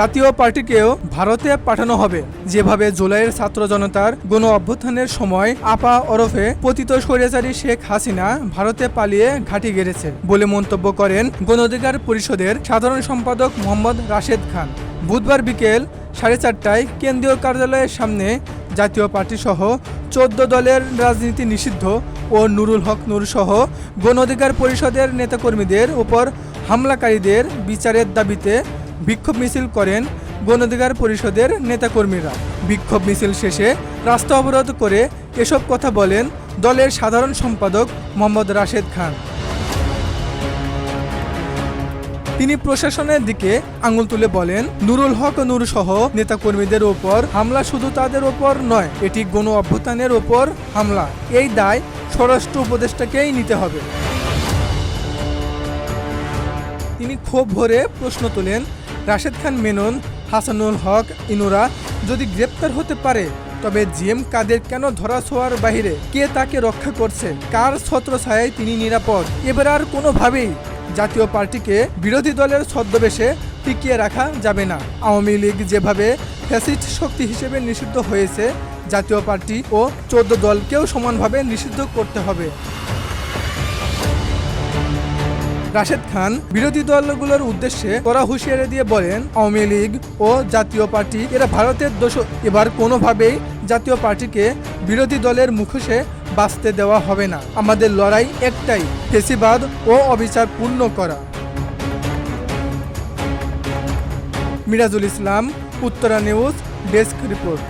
জাতীয় পার্টিকেও ভারতে পাঠানো হবে। যেভাবে জুলাইয়ের ছাত্র জনতার গণ অভ্যুত্থানের সময় আপা ওরফে পতিত স্বৈরাচারী শেখ হাসিনা ভারতে পালিয়ে ঘাঁটি গেড়েছে বলে মন্তব্য করেন গণ অধিকার পরিষদের সাধারণ সম্পাদক মোহাম্মদ রাশেদ খান। বুধবার বিকেল সাড়ে চারটায় কেন্দ্রীয় কার্যালয়ের সামনে জাতীয় পার্টি সহ চোদ্দ দলের রাজনীতি নিষিদ্ধ ও নুরুল হক নূর সহ গণ অধিকার পরিষদের নেতাকর্মীদের উপর হামলাকারীদের বিচারের দাবিতে বিক্ষোভ মিছিল করেন গণ অধিকার পরিষদের নেতাকর্মীরা। বিক্ষোভ মিছিল শেষে রাস্তা অবরোধ করে এসব কথা বলেন দলের সাধারণ সম্পাদক মোহাম্মদ রাশেদ খান। তিনি প্রশাসনের দিকে আঙুল তুলে বলেন, নুরুল হক নুর সহ নেতাকর্মীদের ওপর হামলা শুধু তাদের ওপর নয়, এটি গণ অভ্যুত্থানের ওপর হামলা। এই দায় স্বরাষ্ট্র উপদেষ্টাকেই নিতে হবে। তিনি ক্ষোভ ভরে প্রশ্ন তোলেন রাশেদ খান মেনন, হাসানুল হক, ইনুরা যদি গ্রেপ্তার হতে পারে, তবে জিএম কাদের কেন ধরা ছোঁয়ার বাহিরে? কে তাকে রক্ষা করছে? কার ছত্র ছত্রছায়ায় তিনি নিরাপদ? এবার আর কোনোভাবেই জাতীয় পার্টিকে বিরোধী দলের ছদ্মবেশে টিকিয়ে রাখা যাবে না। আওয়ামী লীগ যেভাবে ফ্যাসিস্ট শক্তি হিসেবে নিষিদ্ধ হয়েছে, জাতীয় পার্টি ও চোদ্দ দলকেও সমানভাবে নিষিদ্ধ করতে হবে। রাশেদ খান বিরোধী দলগুলোর উদ্দেশ্যে কড়া হুঁশিয়ারি দিয়ে বলেন, আওয়ামী লীগ ও জাতীয় পার্টি, এরা ভারতের দোষ এবার কোনোভাবেই জাতীয় পার্টিকে বিরোধী দলের মুখোশে বাঁচতে দেওয়া হবে না। আমাদের লড়াই একটাই, ফেসিবাদ ও অবিচার পূর্ণ করা। Mirajul Islam, Uttara news, desk report.